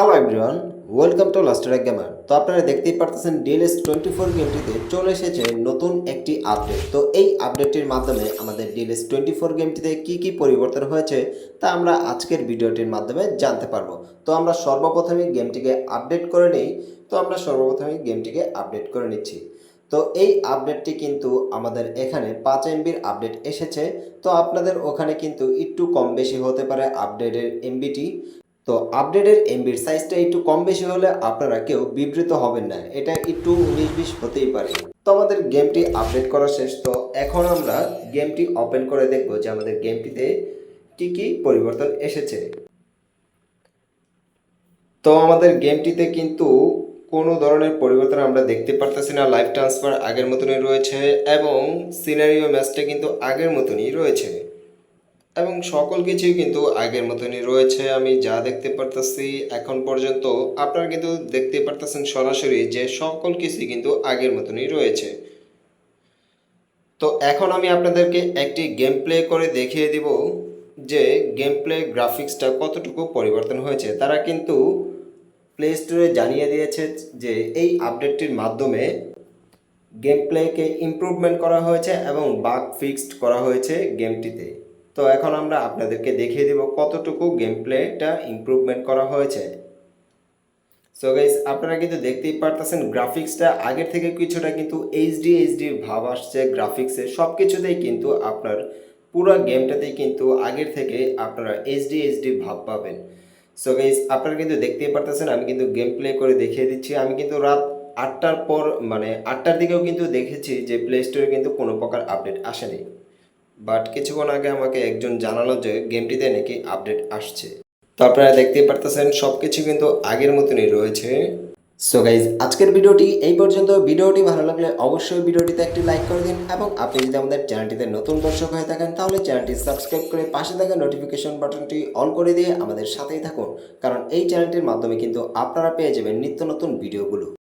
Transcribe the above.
Hello everyone welcome to Luster Gamer তো আপনারা দেখতেই পারতেছেন ডিএলএস টোয়েন্টি ফোর গেমটিতে চলে এসেছে নতুন একটি আপডেট তো এই আপডেটটির মাধ্যমে আমাদের ডিএলএস টোয়েন্টি ফোর গেমটিতে কী কী পরিবর্তন হয়েছে তা আমরা আজকের ভিডিওটির মাধ্যমে জানতে পারব। তো আমরা সর্বপ্রথমে গেমটিকে আপডেট করে নিই। তো আমরা সর্বপ্রথমে গেমটিকে আপডেট করে নিচ্ছি। তো এই আপডেটটি কিন্তু আমাদের এখানে পাঁচ এমবির আপডেট এসেছে। তো আপনাদের ওখানে কিন্তু একটু কম বেশি হতে পারে আপডেটের এমবিটি তো আপডেটের এমবির সাইজটা একটু কম বেশি হলে আপনারা কেউ বিবৃত হবেন না, এটা একটু উনিশ বিশ হতেই পারে। তো আমাদের গেমটি আপডেট করা শেষ, তো এখন আমরা গেমটি ওপেন করে দেখব যে আমাদের গেমটিতে কী কী পরিবর্তন এসেছে। তো আমাদের গেমটিতে কিন্তু কোনো ধরনের পরিবর্তন আমরা দেখতে পারতেছি না লাইভ ট্রান্সফার আগের মতনই রয়েছে এবং সিনারিও ম্যাচটা কিন্তু আগের মতনই রয়েছে। এবং সকল কিছুই কিন্তু আগের মতনই রয়েছে, আমি যা দেখতে পারতেছি এখন পর্যন্ত। আপনারা কিন্তু দেখতে পারতেছেন সরাসরি যে সকল কিছুই কিন্তু আগের মতনই রয়েছে। তো এখন আমি আপনাদেরকে একটি গেম প্লে করে দেখিয়ে দিব যে গেম প্লে গ্রাফিক্সটা কতটুকু পরিবর্তন হয়েছে। তারা কিন্তু প্লে স্টোরে জানিয়ে দিয়েছে যে এই আপডেটটির মাধ্যমে গেম প্লেকে ইমপ্রুভমেন্ট করা হয়েছে এবং বাগ ফিক্সড করা হয়েছে গেমটিতে তো এখন আমরা আপনাদেরকে দেখিয়ে দেব কতটুকু গেম প্লেটা ইমপ্রুভমেন্ট করা হয়েছে। সো গাইস আপনারা কিন্তু দেখতেই পারতেছেন গ্রাফিক্সটা আগের থেকে কিছুটা কিন্তু এইচডি এইচডি ভাব আসছে। গ্রাফিক্সে সব কিছুতেই কিন্তু আপনার পুরো গেমটাতেই কিন্তু আগের থেকে আপনারা এইচডি এইচডি ভাব পাবেন। সো গাইস আপনারা কিন্তু দেখতেই পারতেছেন আমি কিন্তু গেম প্লে করে দেখিয়ে দিচ্ছি। আমি কিন্তু রাত আটটার পর মানে আটটার দিকেও কিন্তু দেখেছি যে প্লে স্টোরে কিন্তু কোনো প্রকার আপডেট আসেনি। বাট কিছুক্ষণ আগে আমাকে একজন জানালো যে গেমটিতে নাকি আপডেট আসছে। তো আপনারা দেখতেই পারতেছেন সব কিছু কিন্তু আগের মতনই রয়েছে। সো গাইজ আজকের ভিডিওটি এই পর্যন্ত। ভিডিওটি ভালো লাগলে অবশ্যই ভিডিওটিতে একটি লাইক করে দিন এবং আপনি যদি আমাদের চ্যানেলটিতে নতুন দর্শক হয়ে থাকেন, তাহলে চ্যানেলটি সাবস্ক্রাইব করে পাশে থাকা নোটিফিকেশন বাটনটি অন করে দিয়ে আমাদের সাথেই থাকুন। কারণ এই চ্যানেলটির মাধ্যমে কিন্তু আপনারা পেয়ে যাবেন নিত্য নতুন ভিডিওগুলো।